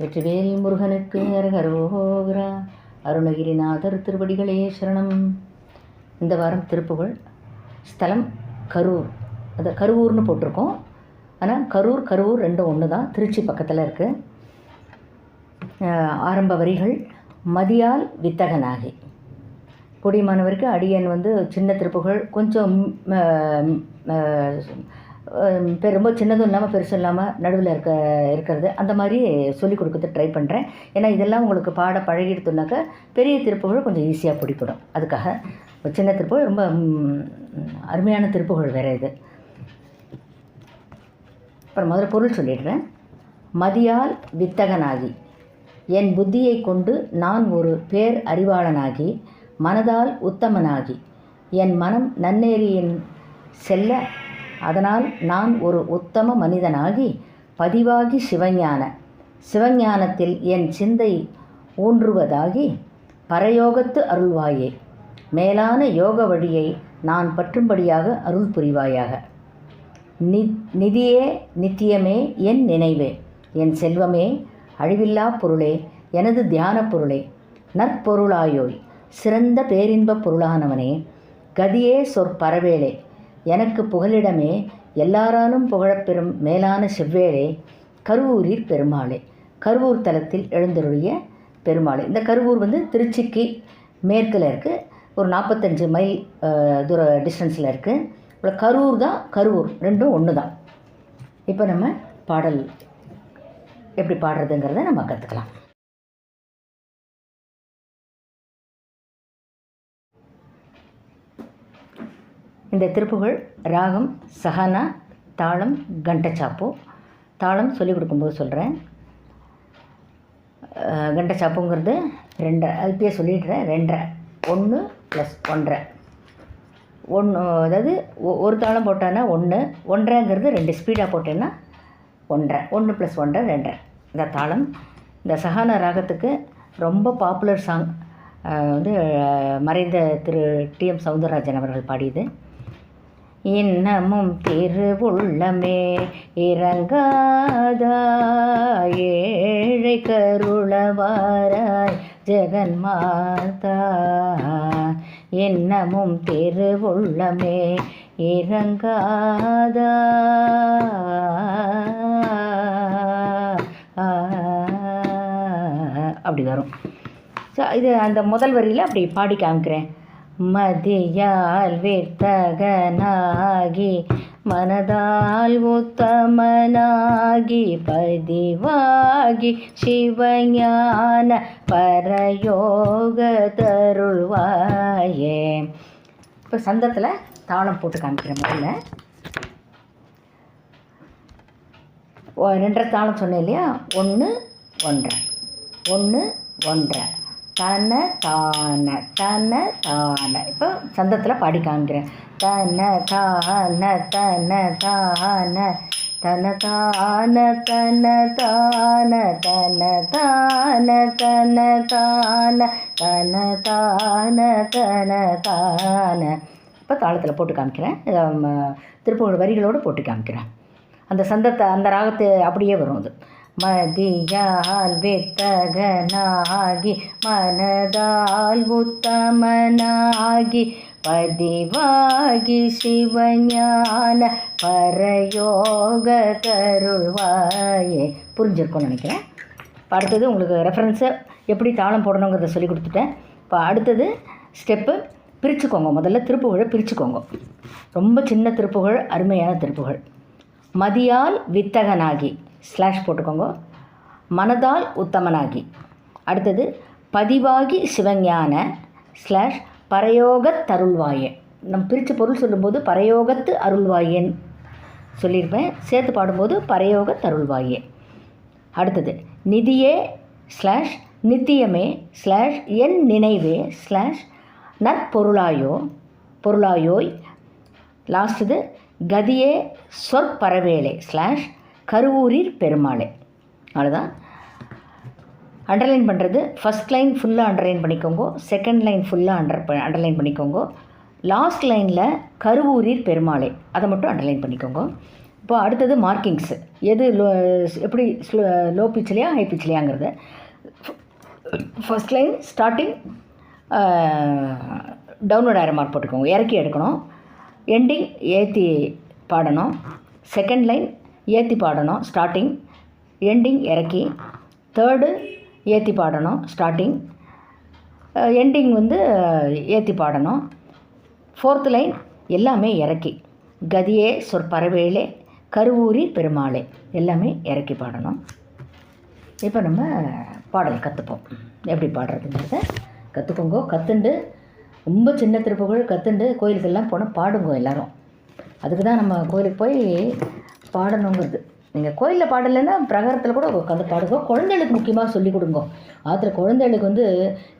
வெற்றிவேல் முருகனுக்கு அரகரோகரா அருணகிரிநாதர் திருவடிகளே சரணம். இந்த வாரம் திருப்புகழ். ஸ்தலம் கரூர். அது கருவூர்னு போட்டிருக்கோம். ஆனால் கரூர் கரூர் ரெண்டும் ஒன்று தான் திருச்சி பக்கத்தில் இருக்குது ஆரம்ப வரிகள் மதியால் வித்தகனாகி பொடிமானவருக்கு அடியன் வந்து சின்ன திருப்புகள் கொஞ்சம் ம், ரொம்ப சின்னதும் இல்லாமல் பெருசும் இல்லாமல் நடுவில் இருக்க இருக்கிறது. அந்த மாதிரி சொல்லிக் கொடுக்கறது ட்ரை பண்ணுறேன் ஏன்னா இதெல்லாம் உங்களுக்கு பாட பழகிடுத்துனாக்கா பெரிய திருப்புகள் கொஞ்சம் ஈஸியாக பிடிப்படும் அதுக்காக சின்ன திருப்புகள் ரொம்ப அருமையான திருப்புகள் வேறு இது. அப்புறம் முதல்ல பொருள் சொல்லிடுறேன். மதியால் வித்தகனாகி என் புத்தியை கொண்டு நான் ஒரு பேர் அறிவாளனாகி மனதால் உத்தமனாகி என் மனம் நன்னேரியின் செல்ல அதனால் நான் ஒரு உத்தம மனிதனாகி பதிவாகி சிவஞான. சிவஞானத்தில் என் சிந்தை ஊன்றுவதாகி பரயோகத்து அருள்வாயே. மேலான யோக வழியை நான் பற்றும்படியாக அருள் புரிவாயாக. நி நிதியே நித்தியமே என் நினைவே. என் செல்வமே அழிவில்லா பொருளே எனது தியானப் பொருளே. நற்பொருளாயோய் சிறந்த பேரின்பப் பொருளானவனே கதியே சொற்பரவேளே எனக்கு புகலிடமே எல்லாராலும் புகழப்பெறும் மேலான செவ்வேளே கருவூரில் பெருமாளே. கருவூர் தலத்தில் எழுந்தருடைய பெருமாளே. இந்த கருவூர் வந்து திருச்சிக்கு மேற்கில் இருக்குது ஒரு நாற்பத்தஞ்சு மைல் தூர டிஸ்டன்ஸில் இருக்குது அப்புறம் கரூர் தான் கருவூர். ரெண்டும் ஒன்று தான். இப்போ நம்ம பாடல் எப்படி பாடுறதுங்கிறத நம்ம கற்றுக்கலாம் இந்த திருப்புகழ் ராகம் சஹனா தாளம் கண்டச்சாப்பு. தாளம் சொல்லிக் கொடுக்கும்போது சொல்கிறேன் கண்டச்சாப்புங்கிறது ரெண்டரை அதுப்பே சொல்லிடுறேன். ரெண்டரை ஒன்று ப்ளஸ் ஒன்றரை. ஒன்று அதாவது ஒ- ஒரு தாளம் போட்டான்னா ஒன்று ஒன்றரைங்கிறது ரெண்டு ஸ்பீடாக போட்டேன்னா ஒன்றரை. ஒன்று ப்ளஸ் ஒன்றரை ரெண்டரை. இந்த தாளம் இந்த சஹானா ராகத்துக்கு ரொம்ப பாப்புலர் சாங் வந்து மறைந்த திரு டிஎம் சவுந்தரராஜன் அவர்கள் பாடியது. இன்னமும் திருவுள்ளமே. இறங்காதா ஏழை கருளவாராய் ஜெகன்மாதா. இன்னமும் திருவுள்ளமே. இறங்காதா அப்படி வரும். ஸோ இது அந்த முதல் வரியில் அப்படி பாடி காமிக்கிறேன். மதியால் வித்தகனாகி மனதால் உத்தமனாகி பதிவாகி சிவஞான பரயோக தருள்வாயே இப்போ சந்தத்தில் தாளம் போட்டு காமிக்கிற முதல்ல ரெண்டரை தாளம் சொன்னேன் இல்லையா? ஒன்று ஒன்றரை. ஒன்று ஒன்றரை. தன தான தன தான. இப்போ சந்தத்தில் பாடி காமிக்கிறேன். தன தான தன தான. தன தான தன தான. தன தான தன தான. தன தான தன தான. இப்போ தாளத்தில் போட்டு காமிக்கிறேன். திருப்பூர் வரிகளோடு போட்டு காமிக்கிறேன். அந்த சந்தத்தை அந்த ராகத்தை அப்படியே வரும் அது. மதியால் வித்தகனாகி மனதால் உத்தமனாகி பதிவாகி சிவஞான பரயோக தருள்வாயே. புரிஞ்சிருக்கும்னு நினைக்கிறேன். இப்போ அடுத்தது உங்களுக்கு ரெஃபரன்ஸை எப்படி தாளம் போடணுங்கிறத சொல்லி கொடுத்துட்டேன். இப்போ அடுத்தது ஸ்டெப்பு பிரிச்சுக்கோங்க. முதல்ல திருப்புகழை பிரிச்சுக்கோங்க. ரொம்ப சின்ன திருப்புகழ் அருமையான திருப்புகழ். மதியால் வித்தகனாகி ஸ்லாஷ் போட்டுக்கோங்க. மனதால் உத்தமனாகி. அடுத்தது பதிவாகி சிவஞான ஸ்லாஷ் பரயோகத் தருள்வாயே. நம்ம பிரித்து பொருள் சொல்லும்போது பரயோகத்து அருள்வாயேன்னு சொல்லியிருப்பேன். சேர்த்து பாடும்போது பரயோக தருள்வாயே. அடுத்தது நிதியே ஸ்லாஷ் நித்தியமே ஸ்லாஷ் என் நினைவே ஸ்லாஷ் நற்பொருளாயோ பொருளாயோய். லாஸ்ட்டுது கதியே சொற்பரவேளே ஸ்லாஷ் கருவூரில் பெருமாளே. அவ்வளோதான் அண்டர்லைன் பண்ணுறது ஃபஸ்ட் லைன் ஃபுல்லாக அண்டர்லைன் பண்ணிக்கோங்க செகண்ட் லைன் ஃபுல்லாக அண்டர் அண்டர்லைன் பண்ணிக்கோங்க. லாஸ்ட் லைனில் கருவூரில் பெருமாளே. அதை மட்டும் அண்டர்லைன் பண்ணிக்கோங்க. இப்போ அடுத்தது மார்க்கிங்ஸு எது லோ எப்படி ஸ்லோ லோ பிச்லையா ஹை பிச்லையாங்கிறது ஃபஸ்ட் லைன் ஸ்டார்டிங் டவுன்லோட் ஆகிற மார்க் போட்டுக்கோங்க. இறக்கி எடுக்கணும். எண்டிங் ஏற்றி பாடணும். செகண்ட் லைன் ஏற்றி பாடணும் ஸ்டார்டிங் எண்டிங் இறக்கி. தேர்டு ஏற்றி பாடணும் ஸ்டார்டிங் எண்டிங் வந்து ஏற்றி பாடணும். ஃபோர்த் லைன் எல்லாமே இறக்கி. கதியே சொற்பறவேளே கருவூரி பெருமாளே எல்லாமே இறக்கி பாடணும். இப்போ நம்ம பாடல் கற்றுப்போம் எப்படி பாடுறதுங்கிறத கற்றுக்கோங்க கற்றுண்டு ரொம்ப சின்ன திருப்புகள் கற்றுண்டு கோயிலுக்கெல்லாம் போனால் பாடுங்க எல்லோரும். அதுக்கு தான் நம்ம கோயிலுக்கு போய் பாடணுங்கிறது. நீங்கள் கோயிலில் பாடலைன்னா பிரகாரத்தில் கூட உட்காந்து பாடுங்க. குழந்தைகளுக்கு முக்கியமாக சொல்லிக் கொடுங்க. ஆத்திர குழந்தைகளுக்கு வந்து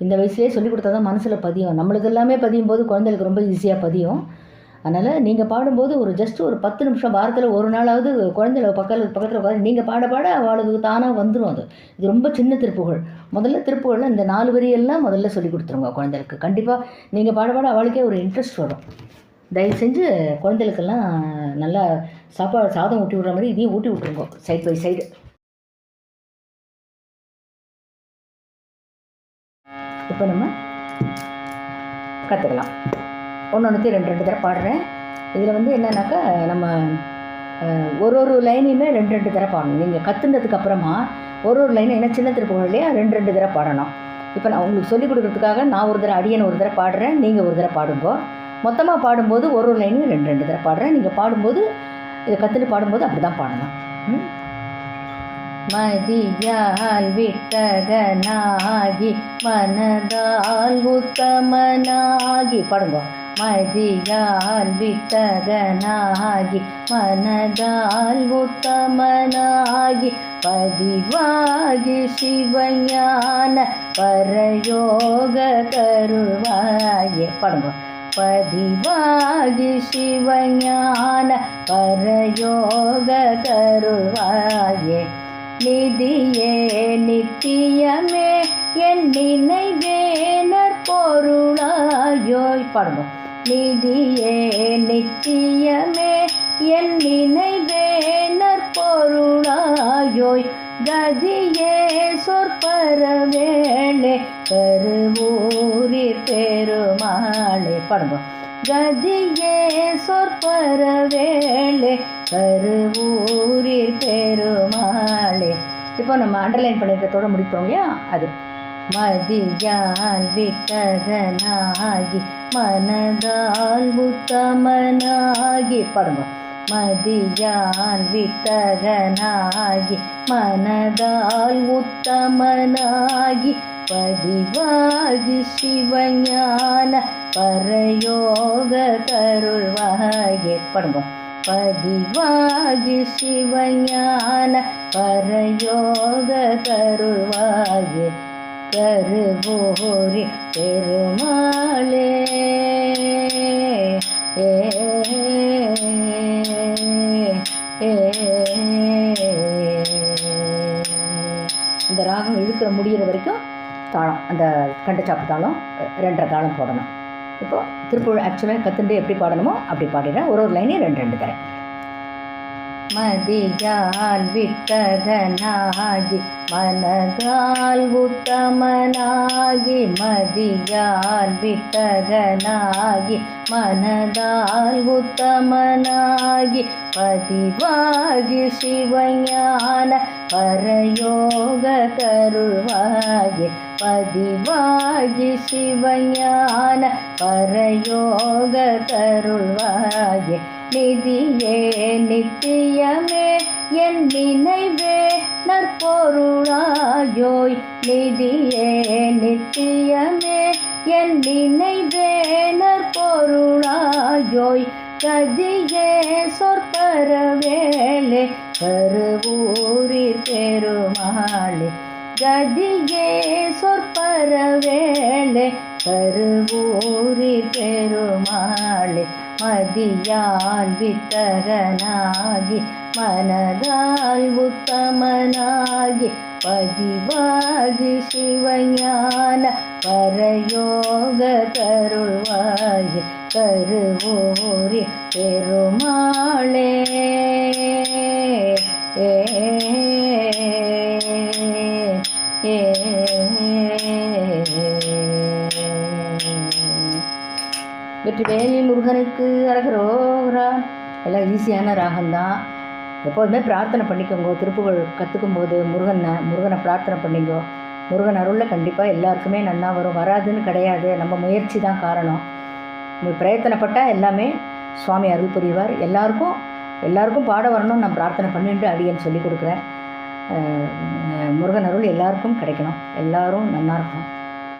இந்த வயசுலேயே சொல்லிக் கொடுத்தா தான் மனசில் பதியும். நம்மளுக்கு எல்லாமே பதியும் போது குழந்தைகளுக்கு ரொம்ப ஈஸியாக பதியும். அதனால் நீங்கள் பாடும்போது ஒரு ஜஸ்ட் ஒரு பத்து நிமிஷம் வாரத்தில் ஒரு நாளாவது குழந்தைகளை பக்கத்தில் பக்கத்தில் உட்காந்து நீங்கள் பாட பாட அவளுக்கு தானாக வந்துடும் அது. இது ரொம்ப சின்ன திருப்புகள். முதல்ல திருப்புகழில் இந்த நாலு வரியெல்லாம் முதல்ல சொல்லி கொடுத்துருங்க குழந்தைகளுக்கு. கண்டிப்பாக நீங்கள் பாட பாட அவளுக்கே ஒரு இன்ட்ரெஸ்ட் வரும். தயவு செஞ்சு குழந்தைகளுக்கெல்லாம் நல்லா சாப்பாடு சாதம் ஊட்டி விடுற மாதிரி இதையும் ஊட்டி விட்ருங்க சைட் பை சைடு இப்போ நம்ம கற்றுக்கலாம் ஒன்று ஒன்றுத்தையும் ரெண்டு ரெண்டு தடவை பாடுறேன். இதில் வந்து என்னன்னாக்கா நம்ம ஒரு ஒரு லைனையுமே ரெண்டு ரெண்டு தடவை பாடணும். நீங்கள் கற்றுனதுக்கு அப்புறமா ஒரு ஒரு லைனும் என்ன சின்ன திருப்பங்கள் இல்லையா? ரெண்டு ரெண்டு தடவை பாடணும். இப்போ நான் உங்களுக்கு சொல்லிக் கொடுக்கறதுக்காக நான் ஒரு தடவை அடியன் ஒரு தடவை பாடுறேன். நீங்கள் ஒரு தடவை பாடுங்கோ. மொத்தமாக பாடும்போது ஒரு ஒரு லைனையும் ரெண்டு ரெண்டு தடவை பாடுறேன். நீங்கள் பாடும்போது இதை கற்றுட்டு பாடும்போது அப்படி தான் பாடணும் மதியால் விட்டகனாகி மனதால் உத்தமனாகி. பாடுங்க. மதியால் விட்டகனாகி மனதால் உத்தமனாகி. பதிவாகி சிவஞான பரயோக கருவாயே. பாடுங்க. பதிவாகி சிவஞான பரயோக கருவாயே நிதியே நித்தியமே என் நினைவேனர் பொருளாயோய் பாடுங்க நிதியே நித்தியமே என் நினைவேனர் பொருளாயோய் கதியே சொற்பரவேளே கருவூரில் பெருமாளே பாடுங்க. கதியே சொற்பர வேளே கருவூரில் பெருமாளே. இப்போ நம்ம அண்டர்லைன் பண்ணிருக்கத்தோடு முடிப்போம் இல்லையா அது. மதியால் விட்டகனாகி மனதால் உத்தமனாகி பாடுங்க. மதியால் விட்டகனாகி மனதால் உத்தமனாகி பதிவாகி சிவஞான பரயோக கருள்வாயே பாடுங்க பதிவாகி சிவஞான பரயோக கருள்வாயே கருவோரி பெருமாளே ஏ ஏ அந்த ராகம் இழுக்கிற முடிகிற வரைக்கும் தாளம் அந்த கண்டச்சாப்பு தாளம் ரெண்டரை தாளம் போடணும். இப்போது திருப்பூர் ஆக்சுவலாக கத்துண்டு எப்படி பாடணுமோ அப்படி பாடிடுறேன். ஒரு ஒரு லைனையும் ரெண்டு ரெண்டு தரேன். மதியால் விட்டகனாகி மனதால் உத்தமனாகி மதியால் விட்டகனாகி மனதால் உத்தமனாகி பதிவாகி சிவஞான பரயோக கருவாகி பதிவாகி சிவஞான பரயோக கருள்வாகி நிதியே நித்தியமே என் நினைவே நற்பொருளாயோய் நிதியே நித்தியமே என் நினைவே நற்பொருளாயோய் கதியே சொற்பரவேலே கருவூரி பெருமாளே கதியே சொற்பரவேளே கருவூரில் பெருமாளே மதியால் வித்தகனாகி மனதால் உத்தமனாகி பதிவாகி சிவஞான பரயோக கருள்வாய் கருவூரி பெருமாளே வெற்றிவேல் முருகனுக்கு அரகரோரா எல்லாம் ஈஸியான ராகம்தான். எப்போதுமே பிரார்த்தனை பண்ணிக்கோங்க. திருப்புகள் கற்றுக்கும் போது முருகனை முருகனை பிரார்த்தனை பண்ணிக்கோ முருகன் அருளில் கண்டிப்பாக எல்லாருக்குமே நல்லா வரும். வராதுன்னு கிடையாது. நம்ம முயற்சி தான் காரணம். பிரயத்தனப்பட்டால் எல்லாமே சுவாமி அருள் புரிவார். எல்லாருக்கும் எல்லாருக்கும் பாட வரணும்னு நான் பிரார்த்தனை பண்ணிட்டு அடியேன்னு சொல்லி கொடுக்குறேன். முருகன் அருள் எல்லாருக்கும் கிடைக்கணும். எல்லாரும் நல்லா இருக்கும்